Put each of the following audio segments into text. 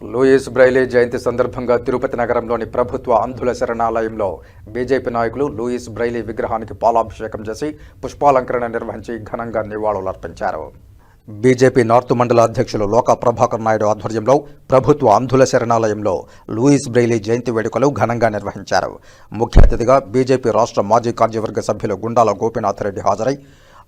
Louis Braille జయంతి సందర్భంగా తిరుపతి నగరంలోని ప్రభుత్వ అంధుల శరణాలయంలో బీజేపీ నాయకులు లూయిస్ బ్రైలీ విగ్రహానికి పాలాభిషేకం చేసి పుష్పాలంకరణ నిర్వహించి ఘనంగా నివాళులర్పించారు. బీజేపీ నార్త్ మండల అధ్యక్షులు లోకా ప్రభాకర్ నాయుడు ఆధ్వర్యంలో ప్రభుత్వ అంధుల శరణాలయంలో లూయిస్ బ్రైలీ జయంతి వేడుకలు ఘనంగా నిర్వహించారు. ముఖ్య అతిథిగా బీజేపీ రాష్ట్ర మాజీ కార్యవర్గ సభ్యులు గుండాల గోపీనాథ్ రెడ్డి హాజరై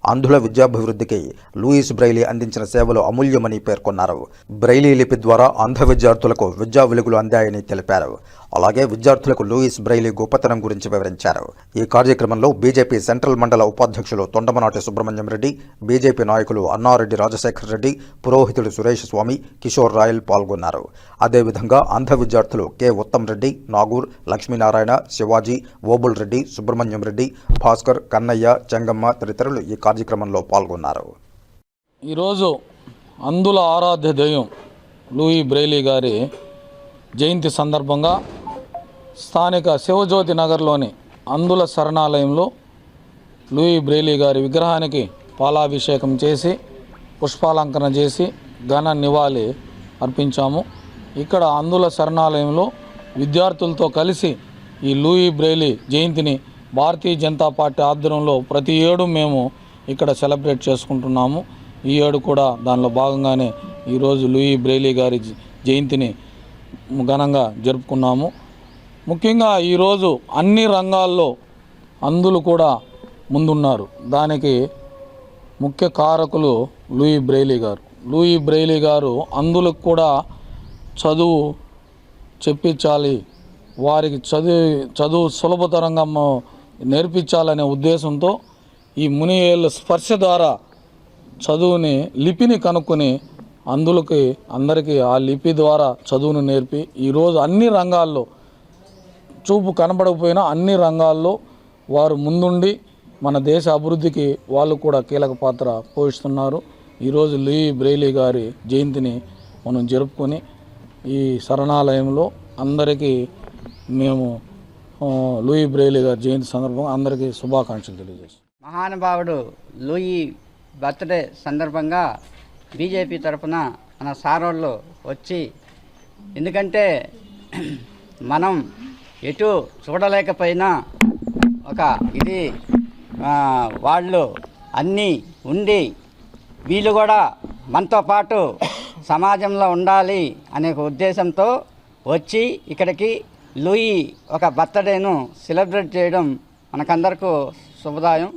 అంధుల విద్యాభివృద్ధికి లూయిస్ బ్రైలీ అందించిన సేవలు అమూల్యమని పేర్కొన్నారు. బ్రైలీ లిపి ద్వారా అంధ విద్యార్థులకు విద్యా వెలుగులు అందాయని తెలిపారు. అలాగే విద్యార్థులకు లూయిస్ బ్రైలీ గొప్పతనం గురించి వివరించారు. ఈ కార్యక్రమంలో బీజేపీ సెంట్రల్ మండల ఉపాధ్యక్షులు తొండమనాటి సుబ్రహ్మణ్యం రెడ్డి బీజేపీ నాయకులు అన్నారెడ్డి రాజశేఖర్ రెడ్డి పురోహితుడు సురేష్ స్వామి కిషోర్ రాయల్ పాల్గొన్నారు. అదేవిధంగా అంధ విద్యార్థులు కె ఉత్తమ్ రెడ్డి నాగూర్ లక్ష్మీనారాయణ శివాజీ ఓబుల్ రెడ్డి సుబ్రహ్మణ్యం రెడ్డి భాస్కర్ కన్నయ్య చెంగమ్మ తదితరులు ఈ కార్యక్రమంలో పాల్గొన్నారు. ఈరోజు అందుల ఆరాధ్య దైవం లూయి బ్రెయిలీ గారి జయంతి సందర్భంగా స్థానిక శివజ్యోతి నగర్లోని అందుల శరణాలయంలో లూయి బ్రెయిలీ గారి విగ్రహానికి పాలాభిషేకం చేసి పుష్పాలంకరణ చేసి ఘన నివాళి అర్పించాము. ఇక్కడ అందుల శరణాలయంలో విద్యార్థులతో కలిసి ఈ లూయి బ్రెయిలీ జయంతిని భారతీయ జనతా పార్టీ ఆధ్వర్యంలో ప్రతి ఏడు మేము ఇక్కడ సెలబ్రేట్ చేసుకుంటున్నాము. ఈ ఏడు కూడా దానిలో భాగంగానే ఈరోజు లూయి బ్రెయిలీ గారి జయంతిని ఘనంగా జరుపుకున్నాము. ముఖ్యంగా ఈరోజు అన్ని రంగాల్లో అందులు కూడా ముందున్నారు. దానికి ముఖ్య కారకులు Louis Braille garu. Louis Braille garu అందులకు కూడా చదువు చెప్పించాలి. వారికి చదువు చదువు సులభతరంగా నేర్పించాలనే ఉద్దేశంతో ఈ మునియేళ్ళ స్పర్శ ద్వారా చదువుని లిపిని కనుక్కొని అందులకి అందరికీ ఆ లిపి ద్వారా చదువును నేర్పి ఈరోజు అన్ని రంగాల్లో చూపు కనబడకపోయినా అన్ని రంగాల్లో వారు ముందుండి మన దేశ అభివృద్ధికి వాళ్ళు కూడా కీలక పాత్ర పోషిస్తున్నారు. ఈరోజు లూయి బ్రెయిలీ గారి జయంతిని మనం జరుపుకొని ఈ శరణాలయంలో అందరికీ మేము లూయి బ్రెయిలీ గారి జయంతి సందర్భంగా అందరికీ శుభాకాంక్షలు తెలియజేస్తాం మహానుభావుడు లూయి బర్త్డే సందర్భంగా బీజేపీ తరఫున మన సారోళ్ళు వచ్చి ఎందుకంటే మనం ఎటు చూడలేకపోయినా ఒక ఇది వాళ్ళు అన్నీ ఉండి వీళ్ళు కూడా మనతో పాటు సమాజంలో ఉండాలి అనే ఒక ఉద్దేశంతో వచ్చి ఇక్కడికి లూయి ఒక బర్త్డేను సెలబ్రేట్ చేయడం మనకందరకు శుభదాయం.